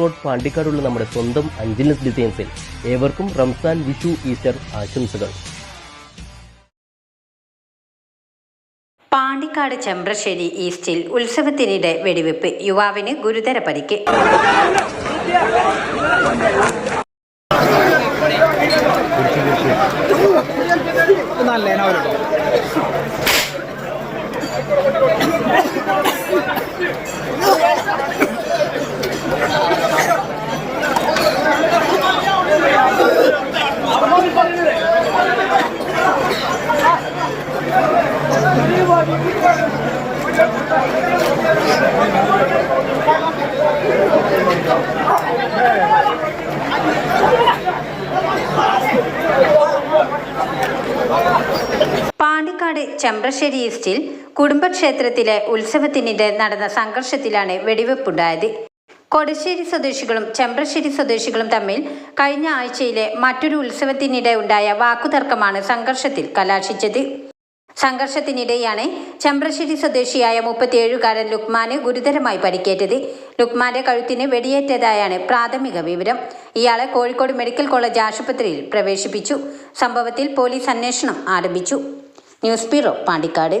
Road പാണ്ടിക്കാടുള്ള നമ്മുടെ സ്വന്തം അഞ്ചിനസ് ഡിസൈൻസിൽ ഏവർക്കും റംസാൻ വിഷു ഈസ്റ്റർ ആശംസകൾ. പാണ്ടിക്കാട് ചെമ്പ്രശ്ശേരി ഈസ്റ്റിൽ ഉത്സവത്തിനിടെ വെടിവെപ്പ്. യുവാവിന് ഗുരുതര പരിക്ക്. പാണ്ടിക്കാട് ചെമ്പ്രശ്ശേരി ഈസ്റ്റിൽ കുടുംബക്ഷേത്രത്തിലെ ഉത്സവത്തിനിടെ നടന്ന സംഘർഷത്തിലാണ് വെടിവെപ്പുണ്ടായത്. കൊടശ്ശേരി സ്വദേശികളും ചെമ്പ്രശ്ശേരി സ്വദേശികളും തമ്മിൽ കഴിഞ്ഞ ആഴ്ചയിലെ മറ്റൊരു ഉത്സവത്തിനിടെ ഉണ്ടായ വാക്കുതർക്കമാണ് സംഘർഷത്തിൽ കലാശിച്ചത്. സംഘർഷത്തിനിടെയാണ് ചെമ്പ്രശ്ശേരി സ്വദേശിയായ മുപ്പത്തിയേഴുകാരൻ ലുക്മാന് ഗുരുതരമായി പരിക്കേറ്റത്. ലുക്മാന്റെ കഴുത്തിന് വെടിയേറ്റതായാണ് പ്രാഥമിക വിവരം. ഇയാളെ കോഴിക്കോട് മെഡിക്കൽ കോളേജ് ആശുപത്രിയിൽ പ്രവേശിപ്പിച്ചു. സംഭവത്തിൽ പോലീസ് അന്വേഷണം ആരംഭിച്ചു. News bureau Pandikkad.